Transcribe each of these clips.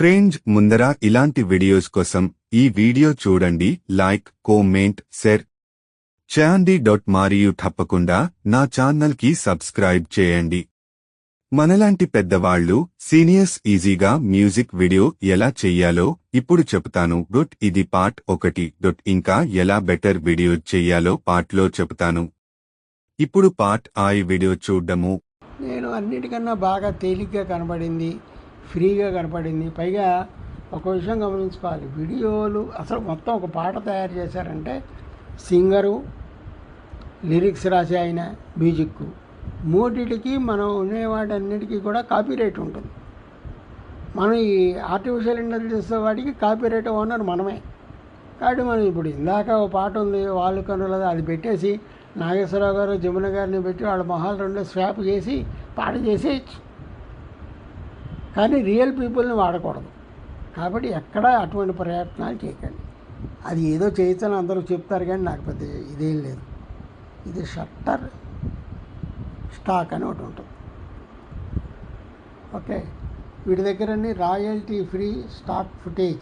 Friends ముందర ఇలాంటి videos కోసం ఈ వీడియో చూడండి లైక్ కోమెంట్ షేర్. చేయండి డొట్ మరియు తప్పకుండా నా ఛానల్కి సబ్స్క్రైబ్ చేయండి. మనలాంటి పెద్దవాళ్ళు సీనియర్స్ ఈజీగా మ్యూజిక్ వీడియో ఎలా చెయ్యాలో ఇప్పుడు చెప్తాను. డొట్ ఇది పార్ట్ ఒకటి. డొట్ ఇంకా ఎలా బెటర్ వీడియో చెయ్యాలో పార్ట్లో చెప్తాను. ఇప్పుడు పార్ట్ ఆ ఈ వీడియో చూడ్డము. నేను అన్నిటికన్నా బాగా తేలిగ్గా కనబడింది. ఫ్రీగా కనపడింది. పైగా ఒక విషయం గమనించుకోవాలి. వీడియోలు అసలు మొత్తం ఒక పాట తయారు చేశారంటే సింగరు లిరిక్స్ రాసే ఆయన మ్యూజిక్ మూడిటికి మనం ఉండేవాటన్నిటికీ కూడా కాపీరైట్ ఉంటుంది. మనం ఈ ఆర్టిఫిషియల్ ఇంటెలిజెన్స్ వాటికి కాపీరైట్ ఓనర్ మనమే. కాబట్టి మనం ఇప్పుడు ఇందాక ఒక పాట ఉంది వాళ్ళు కనులది అది పెట్టేసి నాగేశ్వరరావు గారు జమున గారిని పెట్టి వాళ్ళ మొహాలు రెండు స్వాప్ చేసి పాట చేసేయచ్చు. కానీ రియల్ పీపుల్ని వాడకూడదు. కాబట్టి ఎక్కడ అటువంటి ప్రయత్నాలు చేయకండి. అది ఏదో చేయొచ్చని అందరూ చెప్తారు కానీ నాకు పెద్ద ఇదేం లేదు. ఇది షట్టర్ స్టాక్ అని ఒకటి ఉంటుంది. ఓకే? వీటి దగ్గరని రాయల్టీ ఫ్రీ స్టాక్ ఫుటేజ్.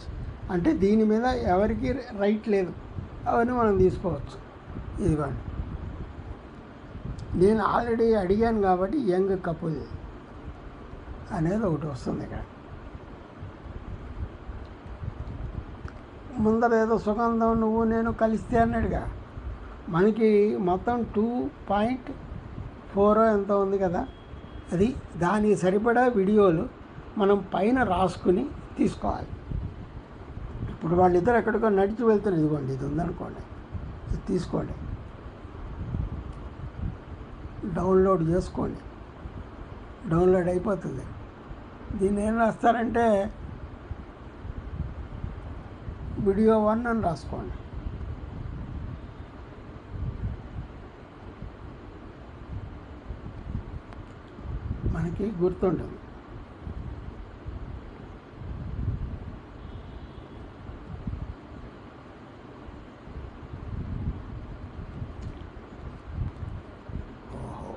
అంటే దీని మీద ఎవరికి రైట్ లేదు. అవన్నీ మనం తీసుకోవచ్చు. ఇదిగోండి. నేను ఆల్రెడీ అడిగాను కాబట్టి యంగ్ కపుల్ అనేది ఒకటి వస్తుంది ఇక్కడ. ముందర ఏదో సుగంధం నువ్వు నేను కలిస్తే అన్నాడుగా. మనకి మొత్తం టూ పాయింట్ ఫోర్ ఎంత ఉంది కదా. అది దానికి సరిపడా వీడియోలు మనం పైన రాసుకుని తీసుకోవాలి. ఇప్పుడు వాళ్ళిద్దరు ఎక్కడికో నడిచి వెళ్తున్నారు. ఇదిగోండి ఇది ఉందనుకోండి. ఇది తీసుకోండి. డౌన్లోడ్ చేసుకోండి. డౌన్లోడ్ అయిపోతుంది. దీన్ని ఏం రాస్తారంటే వీడియో వన్ అని రాసుకోండి. మనకి గుర్తుంటుంది ఓహో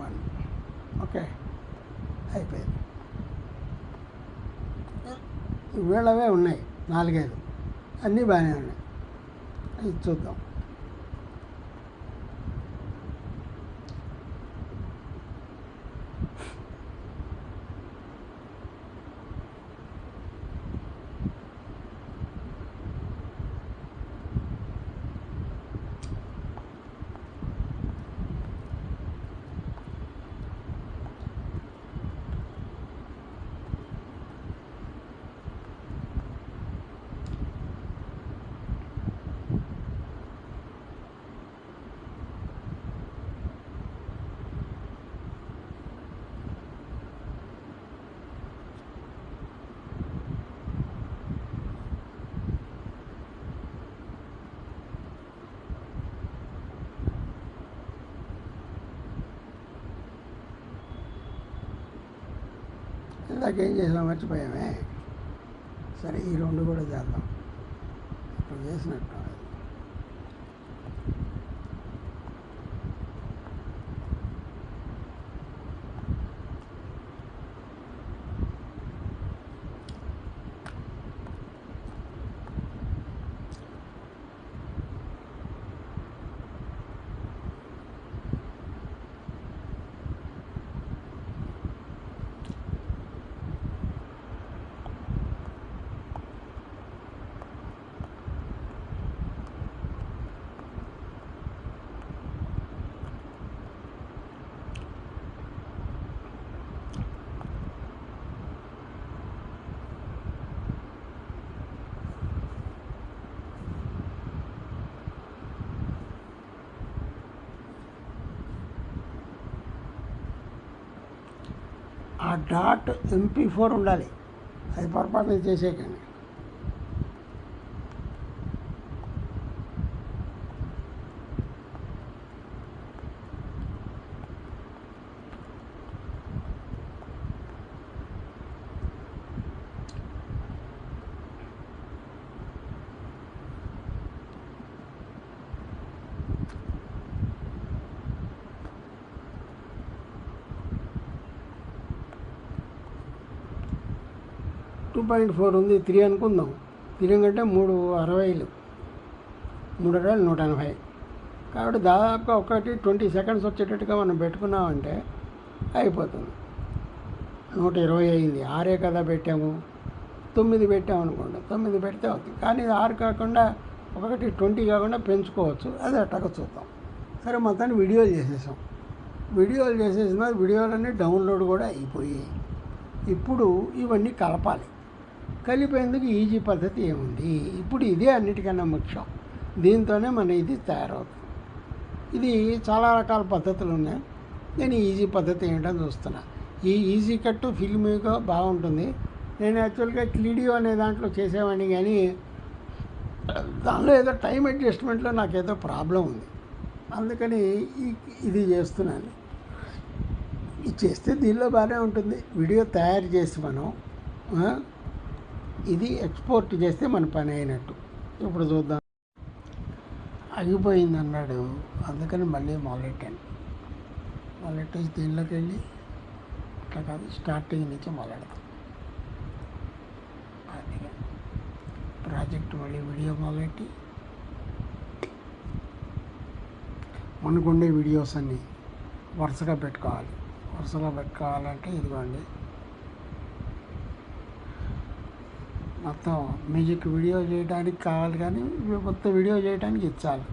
వన్ ఓకే అయిపోయింది వీళ్ళవే ఉన్నాయి. నాలుగైదు. అన్నీ బాగానే ఉన్నాయి. చూద్దాం. ఇందాక ఏం చేసినా మర్చిపోయామే. సరే ఈ రెండు కూడా చేద్దాం. ఇప్పుడు చేసినట్టు ఆ డాట్ ఎంపీ ఫోర్ ఉండాలి. అది పొరపాటున చేసేకండి టూ పాయింట్ ఫోర్ ఉంది త్రీ అనుకుందాం. త్రీ కంటే మూడు అరవైలు. మూడు అరవైలు నూట ఎనభై. కాబట్టి దాదాపుగా ఒకటి ట్వంటీ సెకండ్స్ వచ్చేటట్టుగా మనం పెట్టుకున్నామంటే అయిపోతుంది. నూట ఇరవై అయింది. ఆరే కదా పెట్టాము. తొమ్మిది పెట్టాము అనుకోండి. తొమ్మిది పెడితే అవుతుంది. కానీ ఇది ఆరు కాకుండా ఒకటి ట్వంటీ కాకుండా పెంచుకోవచ్చు. అది అట్టగా చూద్దాం. సరే మొత్తాన్ని వీడియోలు చేసేసాం. వీడియోలు చేసేసిన వీడియోలన్నీ డౌన్లోడ్ కూడా అయిపోయాయి. ఇప్పుడు ఇవన్నీ కలపాలి. కలిపేందుకు ఈజీ పద్ధతి ఏముంది? ఇప్పుడు ఇదే అన్నిటికన్నా ముఖ్యం. దీంతోనే మన ఇది తయారవుతుంది. ఇది చాలా రకాల పద్ధతులు ఉన్నాయి. నేను ఈజీ పద్ధతి ఏంటని చూస్తున్నా. ఈ ఈజీ కట్టు ఫిల్మీగా బాగుంటుంది. నేను యాక్చువల్గా క్లీడియో అనే దాంట్లో చేసేవాడిని కానీ దానిలో ఏదో టైం అడ్జస్ట్మెంట్లో ఏదో ప్రాబ్లం ఉంది. అందుకని ఇది చేస్తున్నాను. ఇది చేస్తే దీనిలో బాగానే ఉంటుంది. వీడియో తయారు చేసి మనం ఇది ఎక్స్పోర్ట్ చేస్తే మన పని అయినట్టు. ఇప్పుడు చూద్దాం. ఆగిపోయింది అన్నాడు. అందుకని మళ్ళీ మొదలెట్టాను మొదలెట్టేసి దీనిలోకి వెళ్ళి అట్లా కాదు స్టార్టింగ్ నుంచి మొదలెడతాం అది ప్రాజెక్ట్ మళ్ళీ వీడియో మొదలెట్టి మనకుండే వీడియోస్ అన్నీ వరుసగా పెట్టుకోవాలి. వరుసగా పెట్టుకోవాలంటే ఇదిగోండి. మొత్తం మ్యూజిక్ వీడియో చేయడానికి కావాలి కానీ మొత్తం వీడియో చేయడానికి ఇచ్చాలి.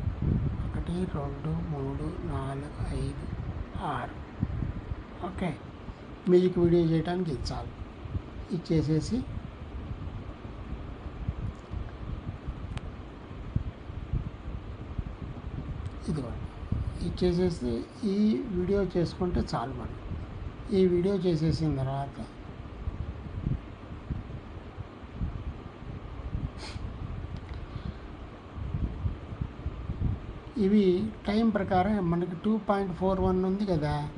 ఒకటి రెండు మూడు నాలుగు ఐదు ఆరు. ఓకే. మ్యూజిక్ వీడియో చేయడానికి ఇచ్చాలి. ఇచ్చేసేసి ఇదిగోండి ఇచ్చేసేసి ఈ వీడియో చేసుకుంటే చాలు మనం ఈ వీడియో చేసేసిన తర్వాత ఇవి టైం ప్రకారం మనకి టూ పాయింట్ ఫోర్ వన్ ఉంది కదా.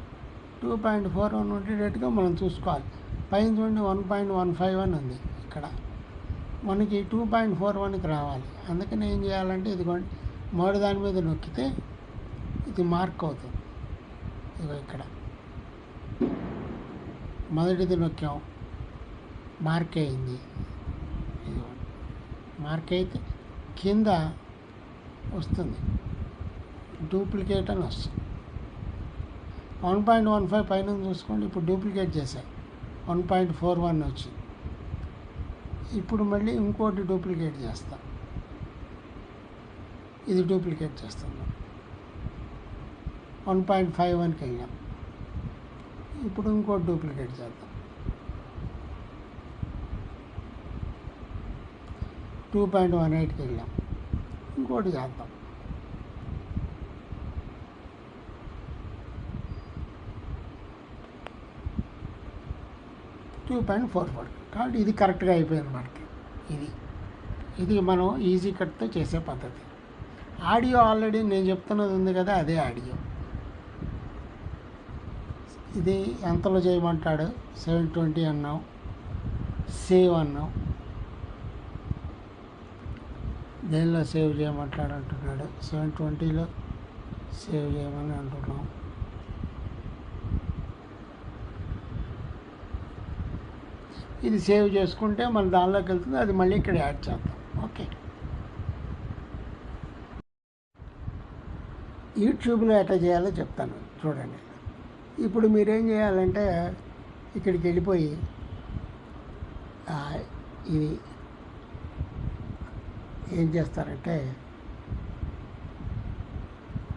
టూ పాయింట్ ఫోర్ వన్ ఉండేటట్టుగా మనం చూసుకోవాలి. పైన చూడండి one point one five one ఉంది ఇక్కడ. మనకి టూ పాయింట్ ఫోర్ వన్కి రావాలి. అందుకని ఏం చేయాలంటే ఇదిగోండి మూడు దాని మీద నొక్కితే ఇది మార్క్ అవుతుంది. ఇదిగో ఇక్కడ. మొదటిది నొక్కాం. మార్క్ అయింది. ఇదిగోండి. మార్క్ అయితే కింద వస్తుంది. డూప్లికేట్ అని వస్తుంది. వన్ పాయింట్ వన్ ఫైవ్ పైన చూసుకోండి ఇప్పుడు డూప్లికేట్ చేశాయి వన్ పాయింట్ ఫోర్ వన్ వచ్చింది. ఇప్పుడు మళ్ళీ ఇంకోటి డూప్లికేట్ చేస్తా. ఇది డూప్లికేట్ చేస్తున్నాం. వన్ పాయింట్ ఫైవ్ వన్కి వెళ్ళాం. ఇప్పుడు ఇంకోటి డూప్లికేట్ చేద్దాం. టూ పాయింట్ వన్ ఎయిట్కి వెళ్ళాం. ఇంకోటి చేద్దాం. టూ పాయింట్ ఫోర్ ఫోర్ కాబట్టి ఇది కరెక్ట్గా అయిపోయింది మనకి. ఇది. ఇది మనం ఈజీ కట్తో చేసే పద్ధతి. ఆడియో ఆల్రెడీ నేను చెప్తున్నది ఉంది కదా అదే ఆడియో ఇది ఎంతలో చేయమంటాడు? సెవెన్ ట్వంటీ అన్నాం సేవ్ అన్నాం దేనిలో సేవ్ చేయమంటాడు అంటున్నాడు సెవెన్ ట్వంటీలో సేవ్ చేయమని అంటున్నాం ఇది సేవ్ చేసుకుంటే మన దానిలోకి వెళ్తుంది అది మళ్ళీ ఇక్కడ యాడ్ చేద్దాం. ఓకే. యూట్యూబ్లో ఎట్లా చేయాలో చెప్తాను. చూడండి. ఇప్పుడు మీరేం చేయాలంటే ఇక్కడికి వెళ్ళిపోయి ఇవి ఇది ఏం చేస్తారంటే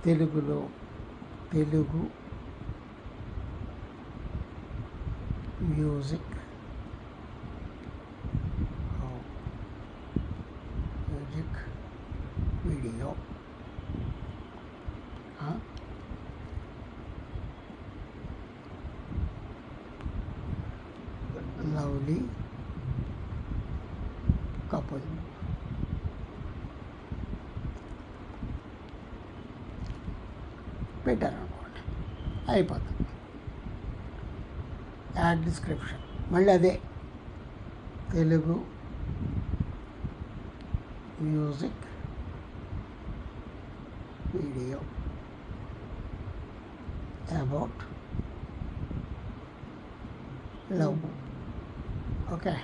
తెలుగులో Telugu music video lovely couple పెట్టారనుకోండి అయిపోతుంది యాడ్ డిస్క్రిప్షన్ మళ్ళీ అదే Telugu music video about love. Okay.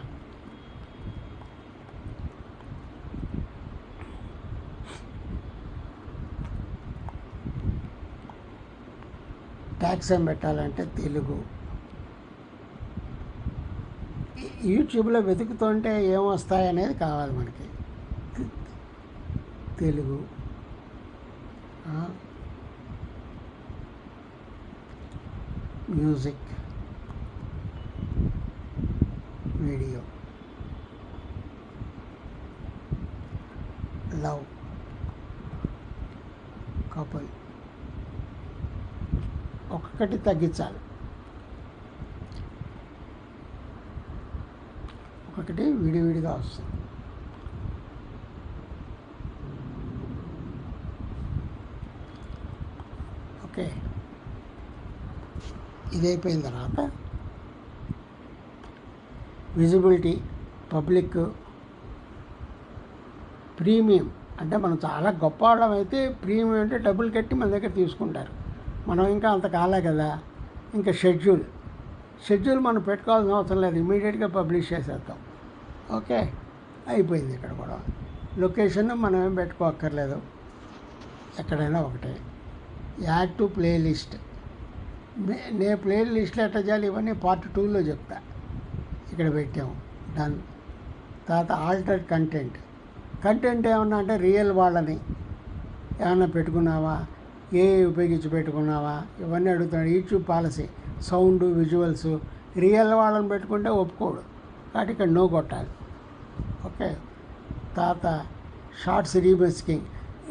Tags ఏం పెట్టాలంటే తెలుగు యూట్యూబ్లో వెతుకుతుంటే ఏమొస్తాయనేది కావాలి మనకి తెలుగు ఆ, మ్యూజిక్ వీడియో లవ్ కపుల్ ఒక్కొక్కటి తగ్గించాలి ఒక్కొక్కటి విడివిడిగా వస్తుంది ఓకే. ఇది అయిపోయిన తర్వాత విజిబిలిటీ పబ్లిక్ ప్రీమియం అంటే మనం చాలా గొప్ప వాళ్ళం అయితే ప్రీమియం అంటే డబ్బులు కట్టి మన దగ్గర తీసుకుంటారు. మనం ఇంకా అంత కాలే కదా. ఇంకా షెడ్యూల్ షెడ్యూల్ మనం పెట్టుకోవాల్సిన అవసరం లేదు. ఇమీడియట్గా పబ్లిష్ చేసేద్దాం. ఓకే. అయిపోయింది ఇక్కడ కూడా లొకేషన్ మనం ఏం పెట్టుకోక్కర్లేదు. ఎక్కడైనా ఒకటే. Add to playlist. నే ప్లేలిస్ట్లో ఎట్లా చేయాలి? ఇవన్నీ పార్ట్ టూలో చెప్తా. ఇక్కడ పెట్టాము. డన్ తర్వాత ఆల్టర్డ్ కంటెంట్ కంటెంట్ ఏమన్నా అంటే రియల్ వాళ్ళని. ఏమన్నా పెట్టుకున్నావా? ఏ ఉపయోగించి పెట్టుకున్నావా? ఇవన్నీ అడుగుతాడు. YouTube policy sound visuals real వాళ్ళని పెట్టుకుంటే ఒప్పుకోడు. కాబట్టి ఇక్కడ నో కొట్టాలి. ఓకే తర్వాత షార్ట్స్ రీమిక్సింగ్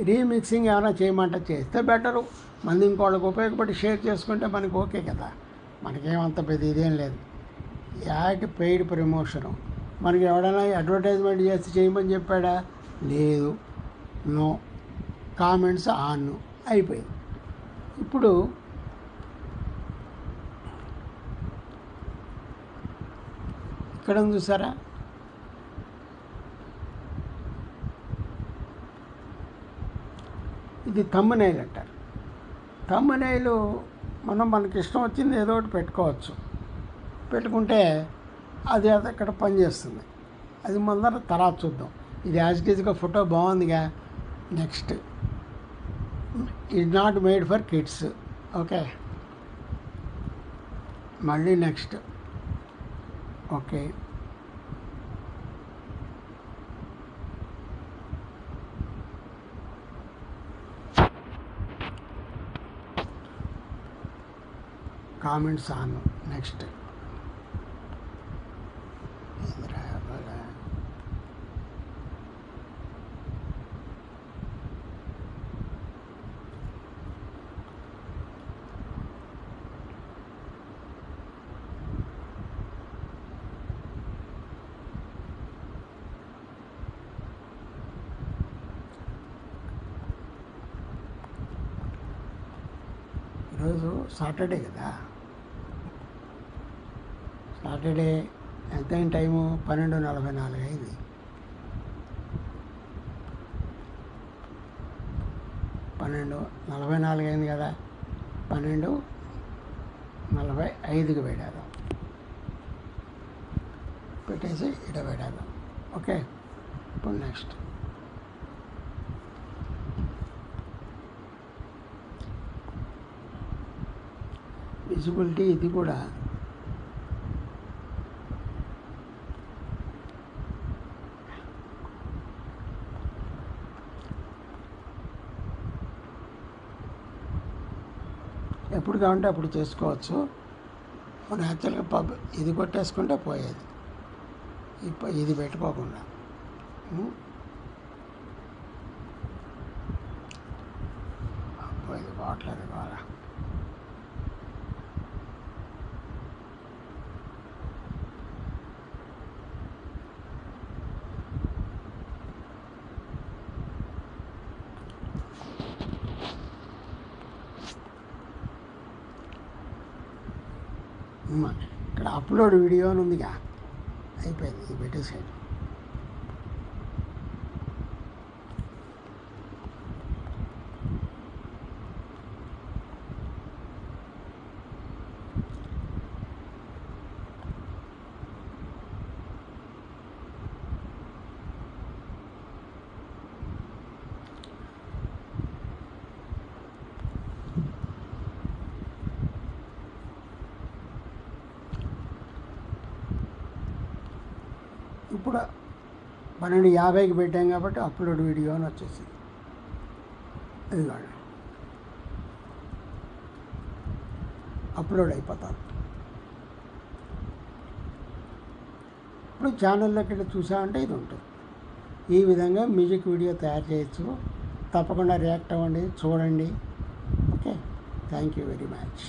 రీమిక్సింగ్ ఏమైనా చేయమంటే చేస్తే బెటరు. మళ్ళీ ఇంకోళ్ళకి ఉపయోగపడి షేర్ చేసుకుంటే మనకి ఓకే కదా. మనకేమంత పెద్ద ఇదేం లేదు. Ad paid promotion. మనకి ఎవడైనా అడ్వర్టైజ్మెంట్ చేసి చేయమని చెప్పాడా? లేదు. నో. Comments on. అయిపోయింది. ఇప్పుడు ఇక్కడ చూసారా? ఇది తమ్మునైల్ అంటారు. తమ్మునైలు మనం మనకి ఇష్టం వచ్చింది ఏదో ఒకటి పెట్టుకోవచ్చు. పెట్టుకుంటే అది అది అక్కడ పనిచేస్తుంది. అది ముందర తర్వాత చూద్దాం. ఇది as it photo బాగుందిగా? Next is not made for kids okay మళ్ళీ next okay comments on next Saturday కదా? సాటర్డే ఎంతైన టైము పన్నెండు నలభై నాలుగు అయింది. పన్నెండు నలభై నాలుగు అయింది కదా? పన్నెండు నలభై ఐదుకి పెట్టేద్దాం. పెట్టేసి ఇట పెట్టేద్దాం. ఓకే. ఇప్పుడు నెక్స్ట్. విజిబిలిటీ ఇది కూడా. ఎప్పుడు కావాలంటే అప్పుడు చేసుకోవచ్చు. మనం యాక్చువల్గా పబ్ ఇది కొట్టేసుకుంటే పోయేది. ఇప్ప- ఇది పెట్టుకోకుండా. పోయేది అబ్బో, ఇది పోవట్లేదు కావాలా ఇక్కడ అప్లోడ్ వీడియో అని ఉందిగా అయిపోయింది ఇది ఇప్పుడు పన్నెండు యాభైకి పెట్టాం కాబట్టి అప్లోడ్ వీడియో అని వచ్చేసింది. ఇదిగోండి. అప్లోడ్ అయిపోతాను ఇప్పుడు ఛానల్లోకి వెళ్ళి చూసామంటే ఇది ఉంటుంది. ఈ విధంగా మ్యూజిక్ వీడియో తయారు చేయొచ్చు. తప్పకుండా రియాక్ట్ అవ్వండి చూడండి. Okay. Thank you very much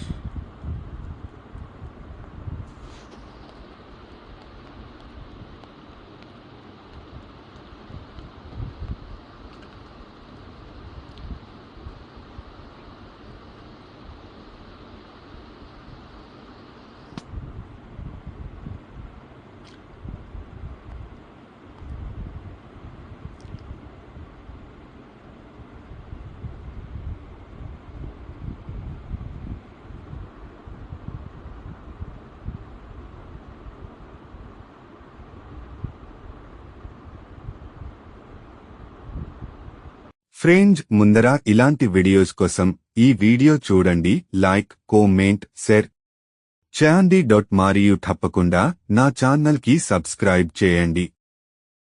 friends ముందర ఇలాంటి వీడియోస్ కోసం ఈ వీడియో చూడండి లైక్ కోమెంట్ షేర్. చేయండి డాట్ మరియు తప్పకుండా నా ఛానల్కి సబ్స్క్రైబ్ చేయండి.